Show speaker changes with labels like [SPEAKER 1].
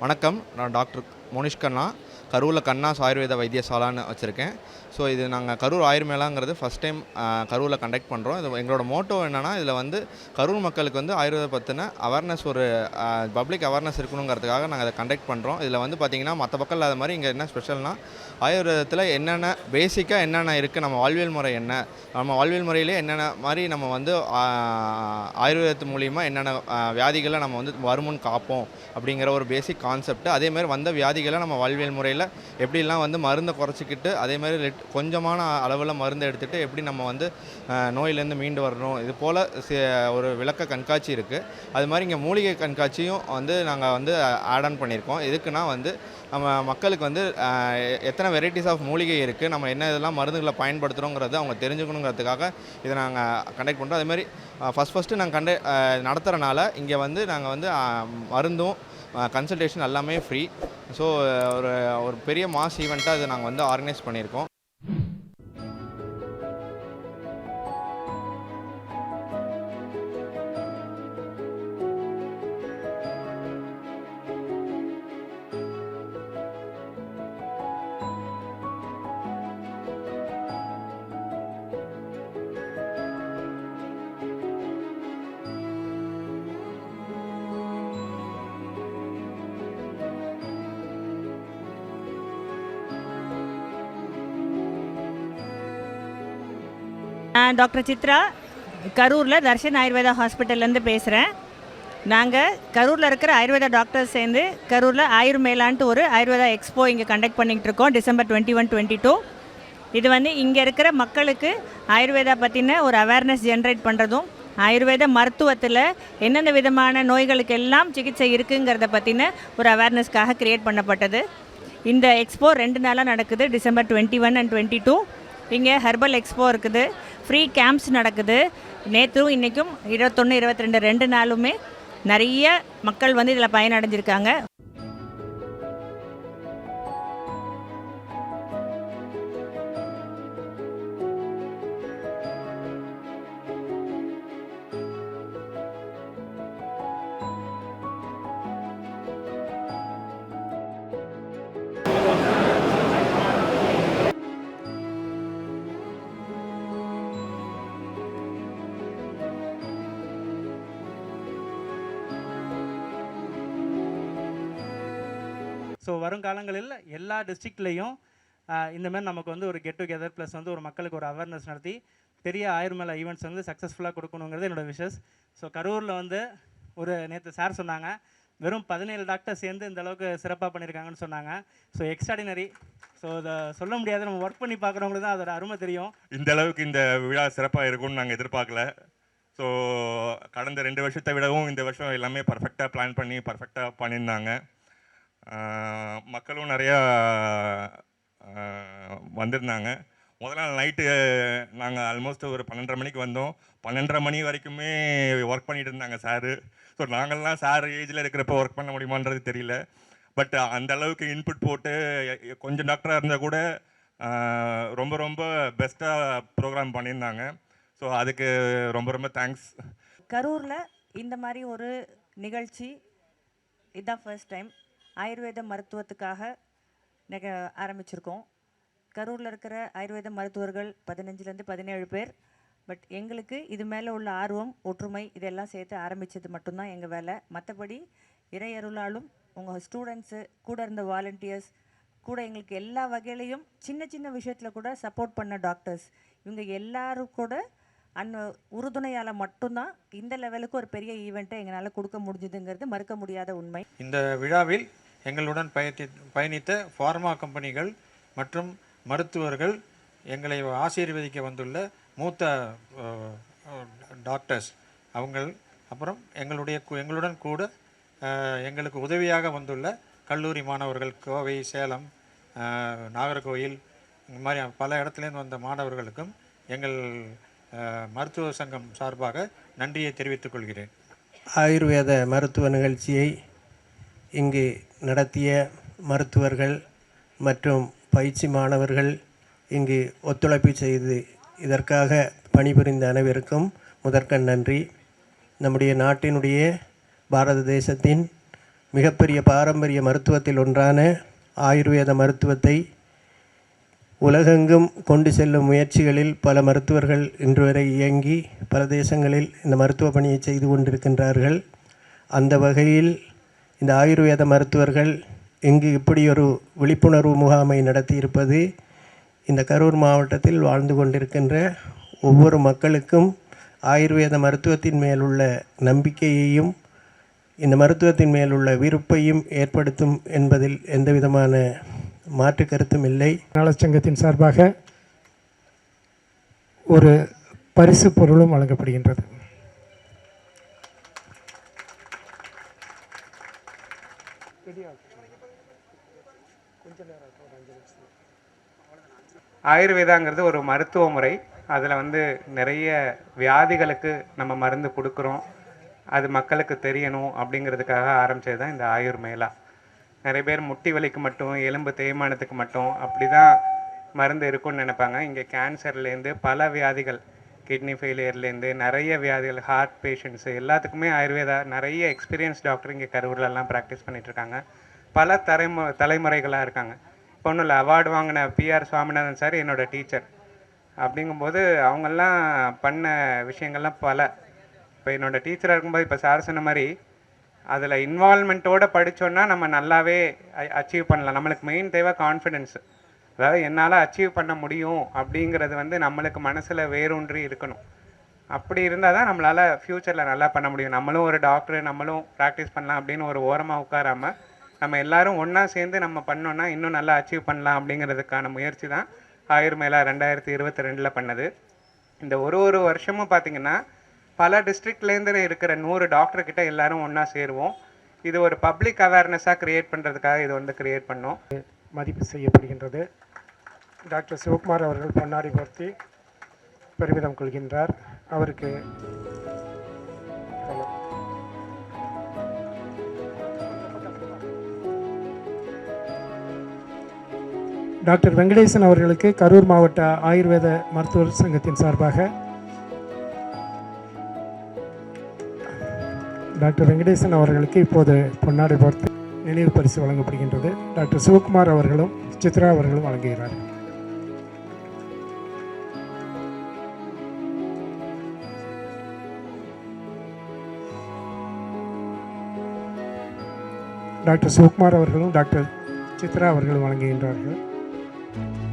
[SPEAKER 1] வணக்கம் நான் டாக்டர் மோனிஷ் கண்ணா கரூரில் கண்ணாஸ் ஆயுர்வேத வைத்தியசாலான்னு வச்சுருக்கேன். ஸோ இது நாங்கள் கரூர் ஆயுர்மேளாங்கிறது ஃபஸ்ட் டைம் கரூரில் கண்டக்ட் பண்ணுறோம் இது எங்களோட மோட்டோ என்னென்னா இதில் வந்து கரூர் மக்களுக்கு வந்து ஆயுர்வேத பற்றின அவேர்னஸ் ஒரு பப்ளிக் அவேர்னஸ் இருக்கணுங்கிறதுக்காக நாங்கள் அதை கண்டக்ட் பண்ணுறோம் இதில் வந்து பார்த்திங்கன்னா மற்ற பக்கம் இல்லாத மாதிரி இங்கே என்ன ஸ்பெஷல்னால் ஆயுர்வேதத்தில் என்னென்ன பேசிக்காக என்னென்ன இருக்குது நம்ம வாழ்வியல் முறை என்ன நம்ம வாழ்வியல் முறையிலே என்னென்ன மாதிரி நம்ம வந்து ஆயுர்வேதத்து மூலிமா என்னென்ன வியாதிகளை நம்ம வந்து வருமுன் காப்போம் அப்படிங்கிற ஒரு பேசிக் கான்செப்ட் அதே மாதிரி வந்த வியாதிகளை நம்ம வாழ்வியல் முறையில் எப்படிலாம் வந்து மருந்தை குறைச்சிக்கிட்டு அதே மாதிரி லிட் கொஞ்சமான அளவில் மருந்து எடுத்துகிட்டு எப்படி நம்ம வந்து நோயிலேருந்து மீண்டு வரணும். இது போல் ஒரு விளக்க கண்காட்சி இருக்குது அது மாதிரி இங்கே மூலிகை கண்காட்சியும் வந்து நாங்கள் வந்து ஆட் ஆன் பண்ணியிருக்கோம் எதுக்குன்னா வந்து நம்ம மக்களுக்கு வந்து எத்தனை வெரைட்டிஸ் ஆஃப் மூலிகை இருக்குது நம்ம என்ன இதெல்லாம் மருந்துகளை பயன்படுத்துகிறோங்கிறத அவங்க தெரிஞ்சுக்கணுங்கிறதுக்காக இதை நாங்கள் கண்டக்ட் பண்ணுறோம் அதே மாதிரி ஃபஸ்ட் ஃபஸ்ட்டு நாங்கள் கண்ட நடத்துகிறனால இங்கே வந்து நாங்கள் வந்து மருந்தும் கன்சல்டேஷன் எல்லாமே ஃப்ரீ ஸோ ஒரு ஒரு பெரிய மாஸ் ஈவெண்ட்டாக இதை நாங்கள் வந்து ஆர்கனைஸ் பண்ணியிருக்கோம்.
[SPEAKER 2] நான் டாக்டர் சித்ரா கரூரில் தர்ஷன் ஆயுர்வேதா ஹாஸ்பிட்டல்லேருந்து பேசுகிறேன் நாங்கள் கரூரில் இருக்கிற ஆயுர்வேதா டாக்டர்ஸ் சேர்ந்து கரூரில் ஆயுர் மேலான்ட்டு ஒரு ஆயுர்வேதா எக்ஸ்போ இங்கே கண்டக்ட் பண்ணிகிட்டு இருக்கோம் December twenty one twenty two இது வந்து இங்கே இருக்கிற மக்களுக்கு ஆயுர்வேதா பற்றின ஒரு அவேர்னஸ் ஜென்ரேட் பண்ணுறதும் ஆயுர்வேத மருத்துவத்தில் என்னென்ன விதமான நோய்களுக்கு எல்லாம் சிகிச்சை இருக்குங்கிறத பற்றின ஒரு அவேர்னஸ்க்காக கிரியேட் பண்ணப்பட்டது. இந்த எக்ஸ்போ ரெண்டு நாளாக நடக்குது December twenty one and twenty two இங்கே ஹெர்பல் எக்ஸ்போ இருக்குது. ஃப்ரீ கேம்ப்ஸ் நடக்குது. நேற்றும் இன்றைக்கும் இருபத்தொன்று இருபத்தி ரெண்டு ரெண்டு நாளுமே நிறைய மக்கள் வந்து இதில் பயனடைஞ்சிருக்காங்க.
[SPEAKER 3] ஸோ வருங்காலங்களில் எல்லா டிஸ்ட்ரிக்ட்லேயும் இந்தமாதிரி நமக்கு வந்து ஒரு கெட் டுகெதர் ப்ளஸ் வந்து ஒரு மக்களுக்கு ஒரு அவேர்னஸ் நடத்தி பெரிய ஆயுர்மேல ஈவெண்ட்ஸ் வந்து சக்ஸஸ்ஃபுல்லாக கொடுக்கணுங்கிறது என்னோட விஷஸ் ஸோ கரூரில் வந்து ஒரு நேற்று சார் சொன்னாங்க வெறும் பதினேழு டாக்டர் சேர்ந்து இந்த அளவுக்கு சிறப்பாக பண்ணியிருக்காங்கன்னு சொன்னாங்க. ஸோ எக்ஸ்ட்ராடினரி ஸோ இதை சொல்ல முடியாது நம்ம ஒர்க் பண்ணி பார்க்குறவங்களுக்கு தான் அதோட அருமை தெரியும்.
[SPEAKER 4] இந்த அளவுக்கு இந்த விழா சிறப்பாக இருக்கும்னு நாங்கள் எதிர்பார்க்கல. ஸோ கடந்த ரெண்டு வருஷத்தை விடவும் இந்த வருஷம் எல்லாமே பர்ஃபெக்டாக பிளான் பண்ணி பர்ஃபெக்டாக பண்ணியிருந்தாங்க. மக்களும் நிறையா வந்திருந்தாங்க. முதல் நாள் நைட்டு நாங்கள் ஆல்மோஸ்ட் ஒரு பன்னெண்டரை மணிக்கு வந்தோம். பன்னெண்டரை மணி வரைக்குமே ஒர்க் பண்ணிட்டு இருந்தாங்க சாரு ஸோ நாங்கள்லாம் சார் ஏஜில் இருக்கிறப்ப ஒர்க் பண்ண முடியுமான்றது தெரியல. பட் அந்த அளவுக்கு இன்புட் போட்டு கொஞ்சம் டாக்டராக இருந்தால் கூட ரொம்ப ரொம்ப பெஸ்ட்டாக ப்ரோக்ராம் பண்ணியிருந்தாங்க. ஸோ அதுக்கு ரொம்ப ரொம்ப தேங்க்ஸ்
[SPEAKER 2] கரூரில் இந்த மாதிரி ஒரு நிகழ்ச்சி இதுதான் ஃபர்ஸ்ட் டைம் ஆயுர்வேத மருத்துவத்துக்காக நெக ஆரம்பிச்சிருக்கோம். கரூரில் இருக்கிற ஆயுர்வேத மருத்துவர்கள் பதினஞ்சுலேருந்து பதினேழு பேர். பட் எங்களுக்கு இது மேலே உள்ள ஆர்வம் ஒற்றுமை இதெல்லாம் சேர்த்து ஆரம்பித்தது மட்டும்தான் எங்கள் வேலை. மற்றபடி இறையருளாலும் உங்கள் ஸ்டூடெண்ட்ஸு கூட இருந்த வாலண்டியர்ஸ் கூட எங்களுக்கு எல்லா வகையிலையும் சின்ன சின்ன விஷயத்தில் கூட சப்போர்ட் பண்ண டாக்டர்ஸ் இவங்க எல்லாரும் கூட அந்த உறுதுணையால் மட்டும்தான் இந்த லெவலுக்கு ஒரு பெரிய ஈவெண்ட்டை எங்களால் கொடுக்க முடிஞ்சுதுங்கிறது மறுக்க முடியாத உண்மை.
[SPEAKER 5] இந்த விழாவில் எங்களுடன் பயத்தி பயணித்த ஃபார்மா கம்பெனிகள் மற்றும் மருத்துவர்கள் எங்களை ஆசீர்வதிக்க வந்துள்ள மூத்த டாக்டர்ஸ் அவங்கள் அப்புறம் எங்களுடைய எங்களுடன் கூட எங்களுக்கு உதவியாக வந்துள்ள கல்லூரி மாணவர்கள் கோவை சேலம் நாகர்கோவில் இந்த மாதிரி பல இடத்துலேருந்து வந்த மாணவர்களுக்கும் எங்கள் மருத்துவ சங்கம் சார்பாக நன்றியை தெரிவித்துக் கொள்கிறேன்.
[SPEAKER 6] ஆயுர்வேத மருத்துவ நிகழ்ச்சியை இங்கு நடத்திய மருத்துவர்கள் மற்றும் பயிற்சி மாணவர்கள் இங்கு ஒத்துழைப்பு செய்து இதற்காக பணிபுரிந்த அனைவருக்கும் முதற்கண் நன்றி. நம்முடைய நாட்டினுடைய பாரத தேசத்தின் மிகப்பெரிய பாரம்பரிய மருத்துவத்தில் ஒன்றான ஆயுர்வேத மருத்துவத்தை உலகெங்கும் கொண்டு செல்லும் முயற்சிகளில் பல மருத்துவர்கள் இன்று வரை இயங்கி பல தேசங்களில் இந்த மருத்துவ பணியை செய்து கொண்டிருக்கின்றார்கள். அந்த வகையில் இந்த ஆயுர்வேத மருத்துவர்கள் இங்கு இப்படி ஒரு விழிப்புணர்வு முகாமை நடத்தியிருப்பது இந்த கரூர் மாவட்டத்தில் வாழ்ந்து கொண்டிருக்கின்ற ஒவ்வொரு மக்களுக்கும் ஆயுர்வேத மருத்துவத்தின் மேலுள்ள நம்பிக்கையையும் இந்த மருத்துவத்தின் மேலுள்ள விருப்பையும் ஏற்படுத்தும் என்பதில் எந்தவிதமான மாற்று கருத்தும் இல்லை.
[SPEAKER 7] நலச்சங்கத்தின் சார்பாக ஒரு பரிசு பொருளும் வழங்கப்படுகின்றது.
[SPEAKER 8] ஆயுர்வேதாங்கிறது ஒரு மருத்துவ முறை. அதில் வந்து நிறைய வியாதிகளுக்கு நம்ம மருந்து கொடுக்குறோம். அது மக்களுக்கு தெரியணும் அப்படிங்கிறதுக்காக ஆரம்பிச்சது தான் இந்த ஆயுர் மேளா. நிறைய பேர் முட்டி வலிக்கு மட்டும் எலும்பு தேய்மானத்துக்கு மட்டும் அப்படி தான் மருந்து இருக்கும்னு நினைப்பாங்க. இங்கே கேன்சர்லேருந்து பல வியாதிகள் கிட்னி ஃபெயிலியர்லேருந்து நிறைய வியாதிகள் ஹார்ட் பேஷண்ட்ஸு எல்லாத்துக்குமே ஆயுர்வேதா நிறைய எக்ஸ்பீரியன்ஸ் டாக்டர் இங்கே கரூர்லலாம் ப்ராக்டிஸ் பண்ணிகிட்ருக்காங்க இருக்காங்க. பல தலைமு தலைமுறைகளாக இருக்காங்க. ஒன்றும் இல்லை அவார்டு வாங்கின பிஆர் சுவாமிநாதன் சார் என்னோட டீச்சர் அப்படிங்கும்போது அவங்கெல்லாம் பண்ண விஷயங்கள்லாம் பல. இப்போ என்னோடய டீச்சராக இருக்கும்போது இப்போ சார் சொன்ன மாதிரி அதில் இன்வால்மெண்ட்டோடு படித்தோன்னா நம்ம நல்லாவே அச்சீவ் பண்ணலாம். நம்மளுக்கு மெயின் தேவை கான்ஃபிடென்ஸ் அதாவது என்னால் அச்சீவ் பண்ண முடியும் அப்படிங்கிறது வந்து நம்மளுக்கு மனசில் வேரூன்றி இருக்கணும். அப்படி இருந்தால் தான் நம்மளால் ஃப்யூச்சரில் நல்லா பண்ண முடியும். நம்மளும் ஒரு டாக்டர் நம்மளும் ப்ராக்டிஸ் பண்ணலாம் அப்படின்னு ஒரு ஓரமாக உட்காராம நம்ம எல்லாரும் ஒன்றா சேர்ந்து நம்ம பண்ணோன்னா இன்னும் நல்லா அச்சீவ் பண்ணலாம் அப்படிங்கிறதுக்கான முயற்சி தான் ஆயுர் மேலா ரெண்டாயிரத்தி இருபத்தி ரெண்டில் பண்ணது. இந்த ஒரு ஒரு வருஷமும் பார்த்தீங்கன்னா பல டிஸ்ட்ரிக்ட்லேருந்து இருக்கிற நூறு டாக்டர்கிட்ட எல்லாரும் ஒன்றா சேருவோம். இது ஒரு பப்ளிக் அவேர்னஸாக க்ரியேட் பண்ணுறதுக்காக இது வந்து க்ரியேட் பண்ணோம்.
[SPEAKER 7] மதிப்பு செய்யப்படுகின்றது. டாக்டர் சிவகுமார் அவர்கள் பொன்னாடி பொருத்தி பெருமிதம் கொள்கின்றார். அவருக்கு டாக்டர் வெங்கடேசன் அவர்களுக்கு கரூர் மாவட்ட ஆயுர்வேத மருத்துவர் சங்கத்தின் சார்பாக டாக்டர் வெங்கடேசன் அவர்களுக்கு இப்போது பொன்னாடை பார்த்து நினைவு பரிசு வழங்கப்படுகின்றது. டாக்டர் சிவகுமார் அவர்களும் சித்ரா அவர்களும் வழங்குகிறார்கள். டாக்டர் சிவகுமார் அவர்களும் டாக்டர் சித்ரா அவர்களும் வழங்குகின்றார்கள். thank you